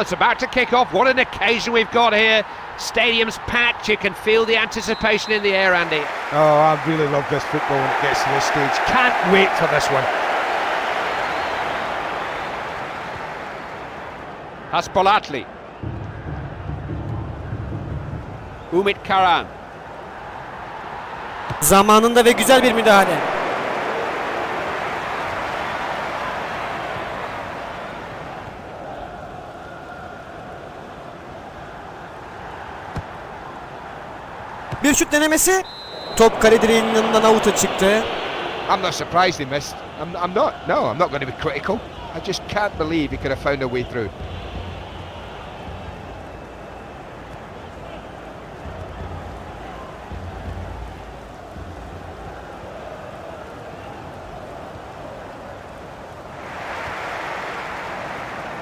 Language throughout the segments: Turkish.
Well, it's about to kick off. What an occasion we've got here. Stadium's packed. You can feel the anticipation in the air, Andy. Oh, I really love this football when it gets to this stage. Can't wait for this one. Haspolatli. Umit Karan. Zamanında ve güzel bir müdahale. Bir şut denemesi. Top kale direğinin yanından avuta çıktı. I'm not surprised he missed. I'm, I'm not. No, I'm not going to be critical. I just can't believe he could have found a way through.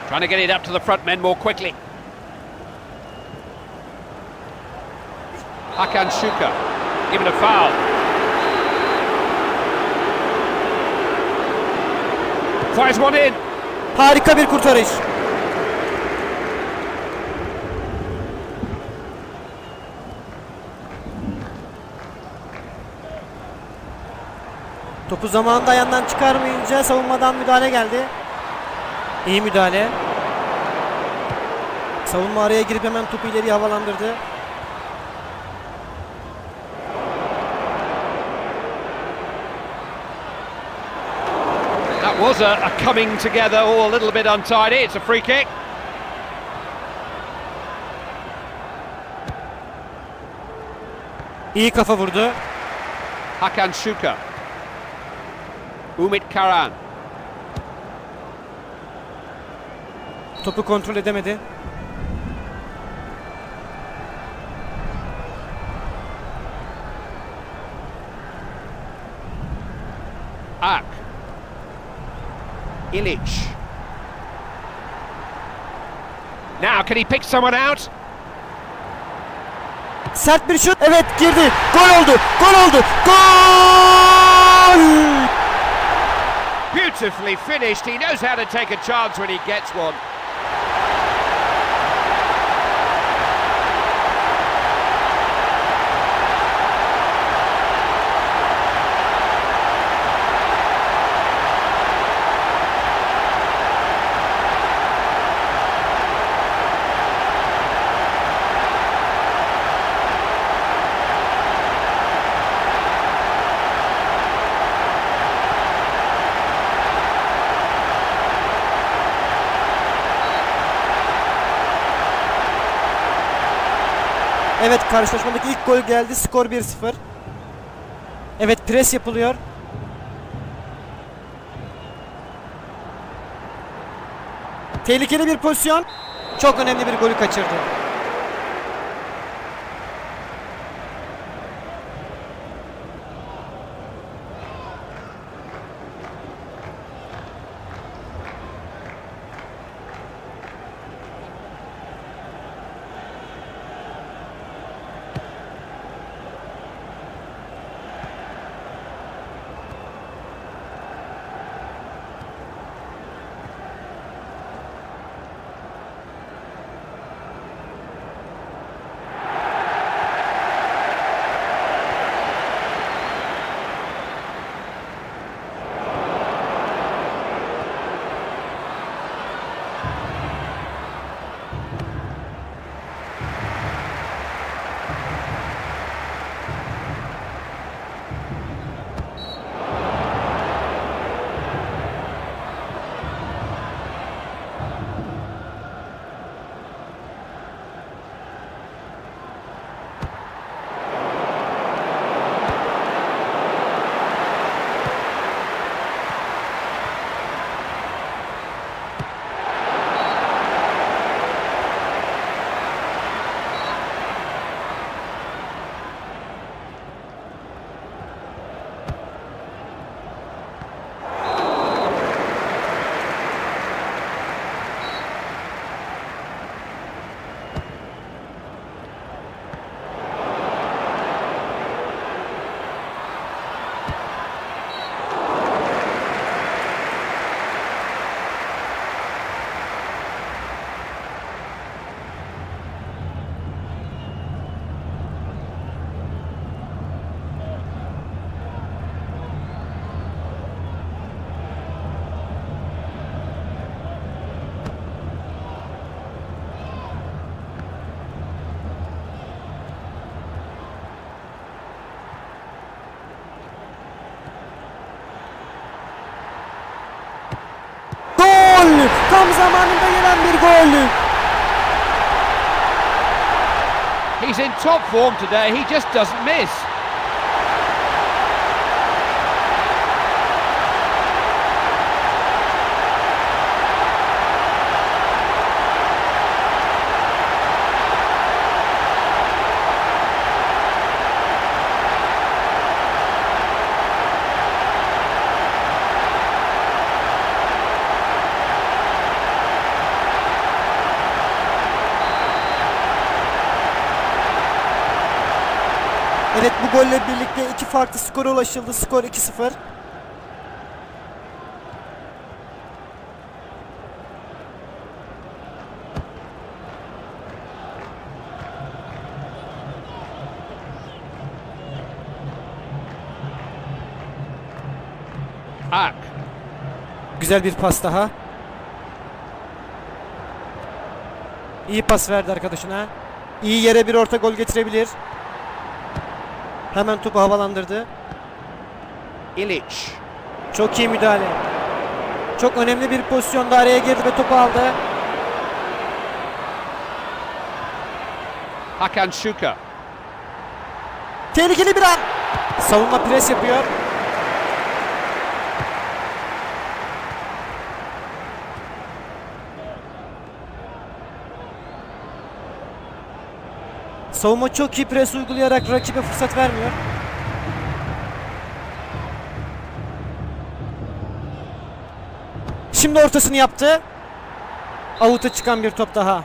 Trying to get it up to the front men more quickly. Hakan Shuka. Given a foul. Fires one in. Harika bir kurtarış. Topu zamanında ayağından çıkarmayınca savunmadan müdahale geldi. İyi müdahale. Savunma araya girip hemen topu ileriye havalandırdı. That was a, a coming together, all a little bit untidy. It's a free kick. İyi kafa vurdu. Hakan Shuka. Umit Karan. Topu kontrol edemedi. Ak. Ilic. Now, can he pick someone out? Sert bir şut. Evet girdi. Gol oldu. Gol oldu. Gol! Beautifully finished. He knows how to take a chance when he gets one. Karşılaşmadaki ilk gol geldi. Skor 1-0. Evet pres yapılıyor. Tehlikeli bir pozisyon. Çok önemli bir golü kaçırdı. Tam zamanında gelen bir gol. He's in top form today, he just doesn't miss. Evet bu golle birlikte iki farklı skora ulaşıldı. Skor 2-0. Ak. Güzel bir pas daha. İyi pas verdi arkadaşına. İyi yere bir orta gol getirebilir. Hemen topu havalandırdı. Ilic. Çok iyi müdahale. Çok önemli bir pozisyonda araya girdi ve topu aldı. Hakan Şuka. Tehlikeli bir an. Savunma pres yapıyor. Savunma çok iyi pres uygulayarak rakibe fırsat vermiyor. Şimdi ortasını yaptı. Avuta çıkan bir top daha.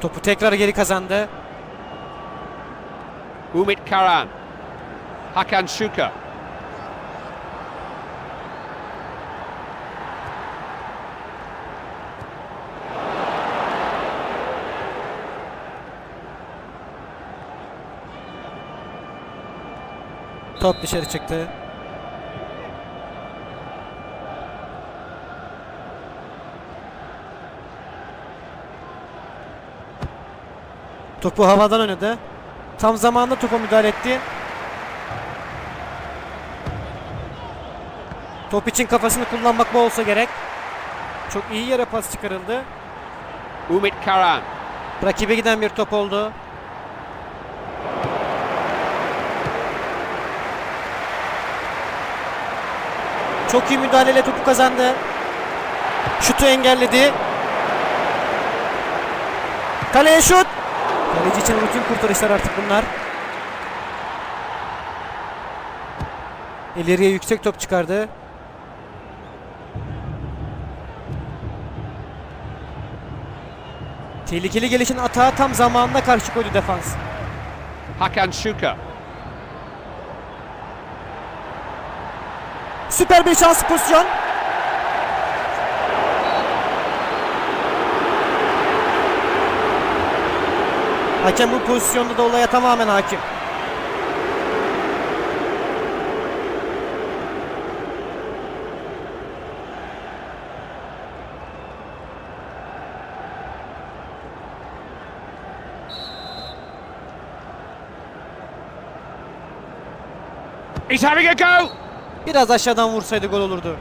Topu tekrar geri kazandı. Umit Karan. Hakan Şuka. Top dışarı çıktı. Topu havadan oynadı. Tam zamanında topa müdahale etti. Top için kafasını kullanmak bu olsa gerek. Çok iyi yere pas çıkarıldı. Umit Karan. Rakibe giden bir top oldu. Çok iyi müdahaleyle topu kazandı. Şutu engelledi. Kaleye şut. İçin rutin kurtarışlar artık bunlar. İleriye yüksek top çıkardı. Tehlikeli gelişin atağa tam zamanında karşı koydu defans. Hakan Şuka. Süper bir şans pozisyon. Hakem bu pozisyonda da olaya tamamen hakim. He's having a go! Biraz aşağıdan vursaydı gol olurdu.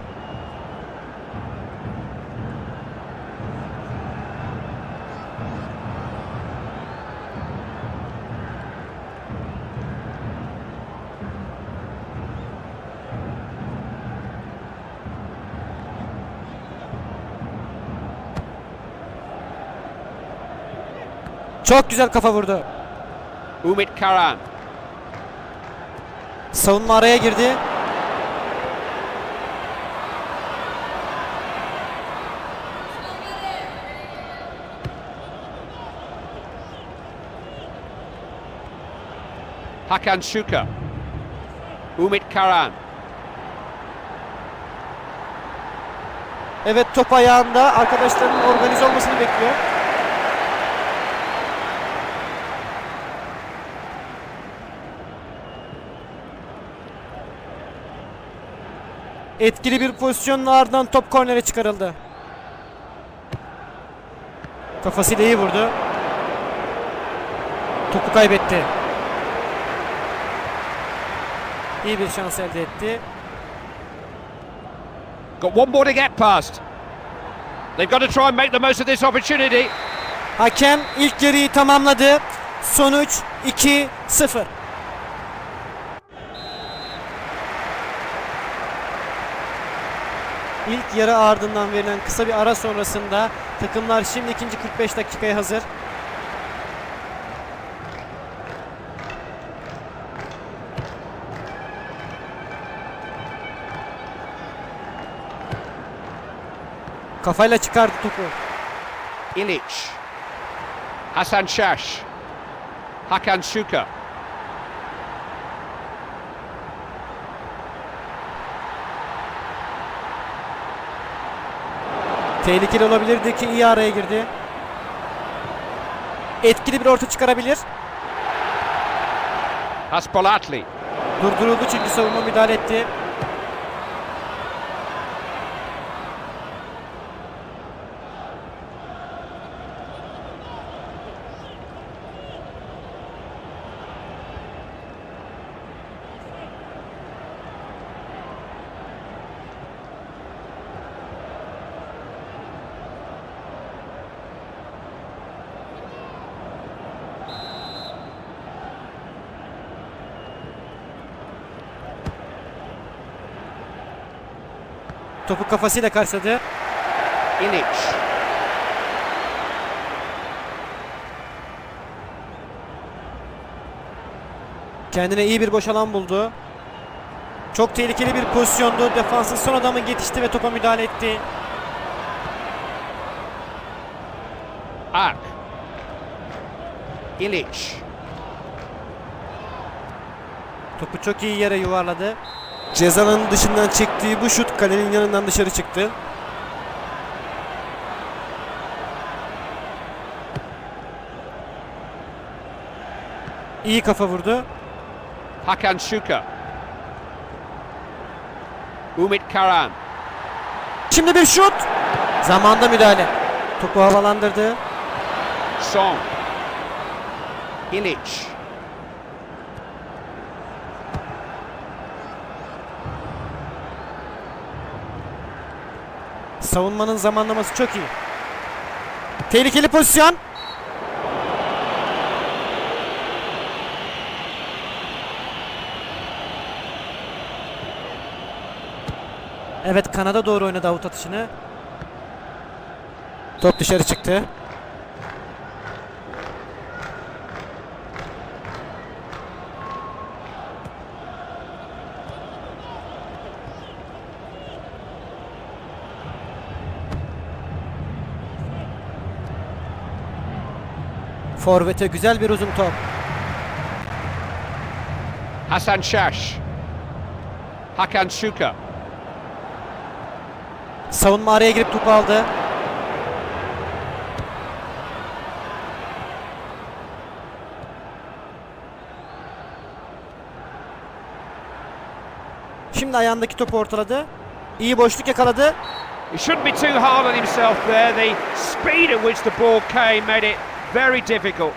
Çok güzel kafa vurdu. Umit Karan. Savunma araya girdi. Hakan Şuka. Umit Karan. Evet top ayağında arkadaşlarının organize olmasını bekliyor. Etkili bir pozisyonun ardından top kornere çıkarıldı. Kafasıyla iyi vurdu. Topu kaybetti. İyi bir şans elde etti. Got one more to get past. They've got to try and make the most of this opportunity. Hakem ilk yarıyı tamamladı. Sonuç 2-0. İlk yarı ardından verilen kısa bir ara sonrasında takımlar şimdi ikinci 45 dakikaya hazır. Kafayla çıkardı topu. Ilic. Hassan Shash. Hakan Shuka. Tehlikeli olabilirdi ki iyi araya girdi. Etkili bir orta çıkarabilir. Haspolatli. Durduruldu çünkü savunma müdahale etti. Topu kafasıyla karşıladı. Ilic. Kendine iyi bir boş alan buldu. Çok tehlikeli bir pozisyondu. Defansın son adamı yetişti ve topa müdahale etti. Ak. Ilic. Topu çok iyi yere yuvarladı. Cezanın dışından çektiği bu şut kalenin yanından dışarı çıktı. İyi kafa vurdu. Hakan Shuka. Umit Karan. Şimdi bir şut. Zamanda müdahale. Topu havalandırdı. Song. Ilic. Savunmanın zamanlaması çok iyi. Tehlikeli pozisyon. Evet kanada doğru oynadı avut atışını. Top dışarı çıktı. Forvet'e güzel bir uzun top. Hassan Shash. Hakan Shuka. Savunma araya girip topu aldı. Şimdi ayağındaki topu ortaladı. İyi boşluk yakaladı. He shouldn't be too hard on himself there. The speed at which the ball came made it very difficult.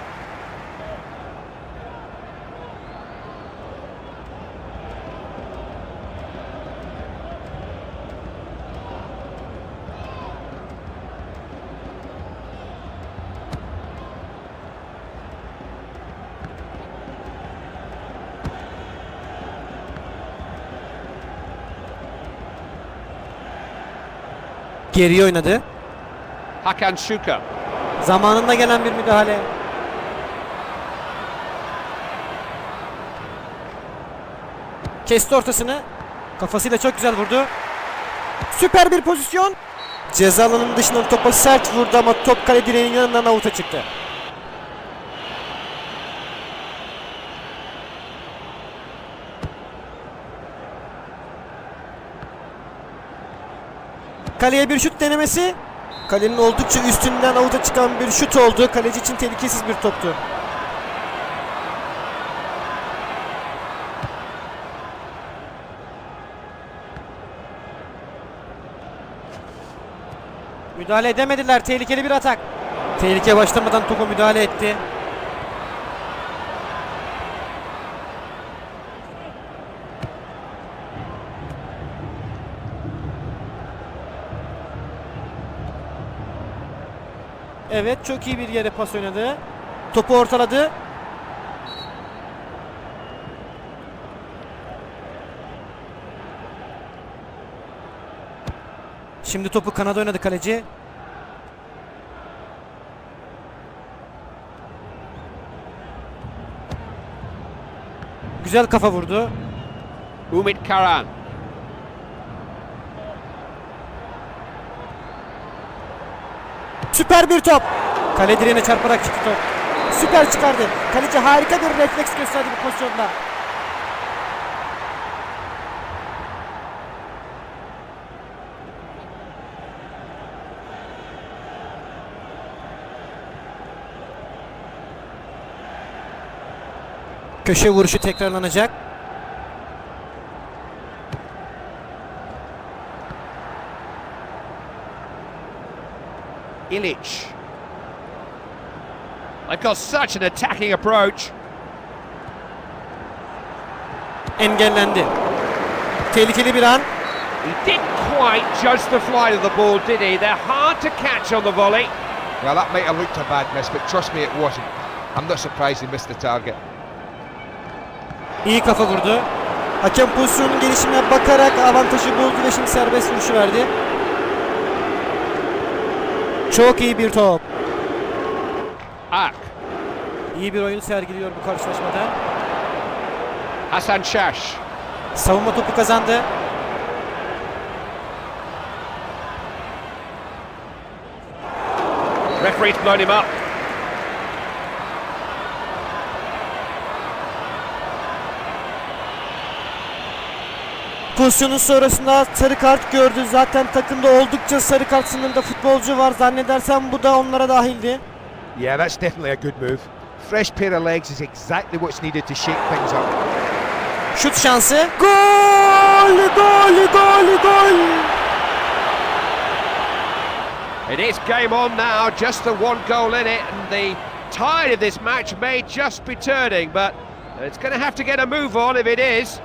Geriye oynadı. Hakan Shuka. Zamanında gelen bir müdahale. Kesti ortasını. Kafasıyla çok güzel vurdu. Süper bir pozisyon. Ceza alanının dışından topa sert vurdu ama top kale direğinin yanından avuta çıktı. Kaleye bir şut denemesi. Kalenin oldukça üstünden avuta çıkan bir şut oldu. Kaleci için tehlikesiz bir toptu. Müdahale edemediler. Tehlikeli bir atak. Tehlike başlamadan topa müdahale etti. Evet çok iyi bir yere pas oynadı. Topu ortaladı. Şimdi topu kanada oynadı kaleci. Güzel kafa vurdu. Umit Karan. Süper bir top. Kale direğine çarparak çıktı top. Süper çıkardı. Kaleci harika bir refleks gösterdi bu pozisyonda. Köşe vuruşu tekrarlanacak. Illich. They've got such an attacking approach. Engellendi. Tehlikeli bir an. He didn't quite judge the flight of the ball, did he? They're hard to catch on the volley. Well, that might have looked a bad miss, but trust me, it wasn't. I'm not surprised he missed the target. İyi kafa vurdu. Hakem pozisyonun gelişimine bakarak avantajı buldu ve şimdi serbest vuruşu verdi. Çok iyi bir top. Ak. İyi bir oyun sergiliyor bu karşılaşmada. Hassan Shash. Savunma topu kazandı. Referee's blown him up. Pozisyonun sonrasında sarı kart gördü. Zaten takımda oldukça sarı kart sınırında futbolcu var. Zannedersem bu da onlara dahildi. Yeah, that's definitely a good move. Fresh pair of legs is exactly what's needed to shake things up. Şut şansı. Gol! Gol! Gol! Gol! It is game on now, just the one goal in it, and the tide of this match may just be turning, but it's going to have to get a move on if it is.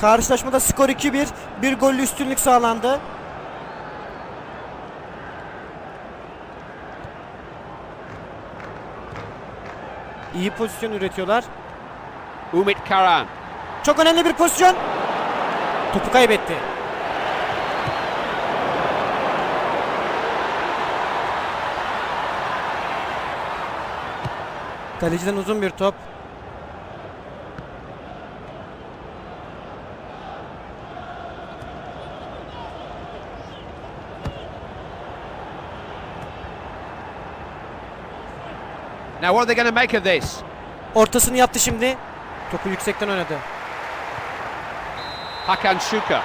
Karşılaşmada skor 2-1. Bir gollü üstünlük sağlandı. İyi pozisyon üretiyorlar. Umit Karan. Çok önemli bir pozisyon. Topu kaybetti. Kaleciden uzun bir top. Now, what are they going to make of this? Ortasını yaptı şimdi. Topu yüksekten oynadı. Hakan Shuka.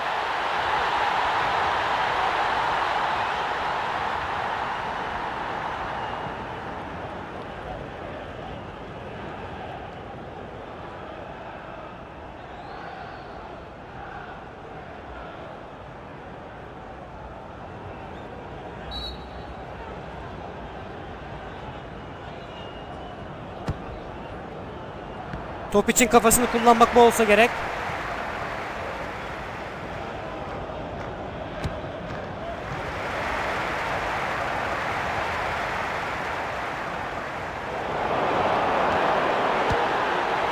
Top için kafasını kullanmak bu olsa gerek.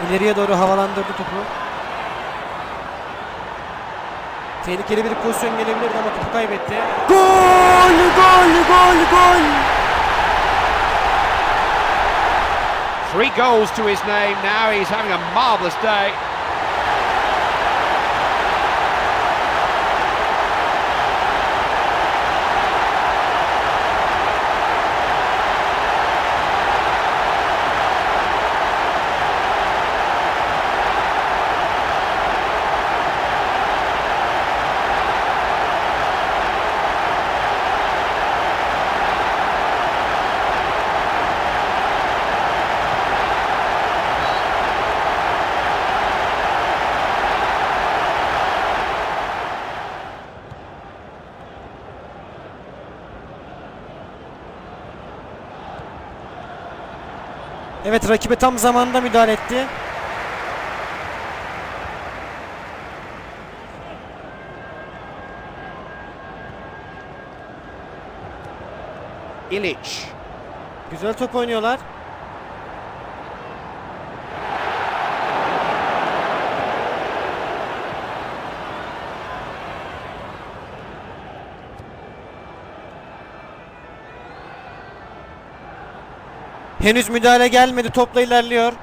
İleriye doğru havalandırdı topu. Tehlikeli bir pozisyon gelebilirdi ama topu kaybetti. Gol! Gol! Gol! Gol! Three goals to his name now. He's having a marvellous day. Evet rakibe tam zamanında müdahale etti. Ilic. Güzel top oynuyorlar. Henüz müdahale gelmedi. Topla ilerliyor.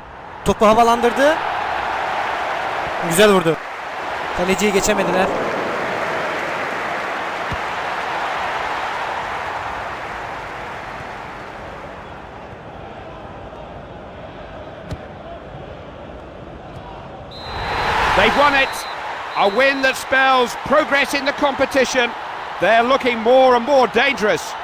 Topu havalandırdı. Güzel vurdu. Kaleciyi geçemediler. They've won it. A win that spells progress in the competition. They're looking more and more dangerous.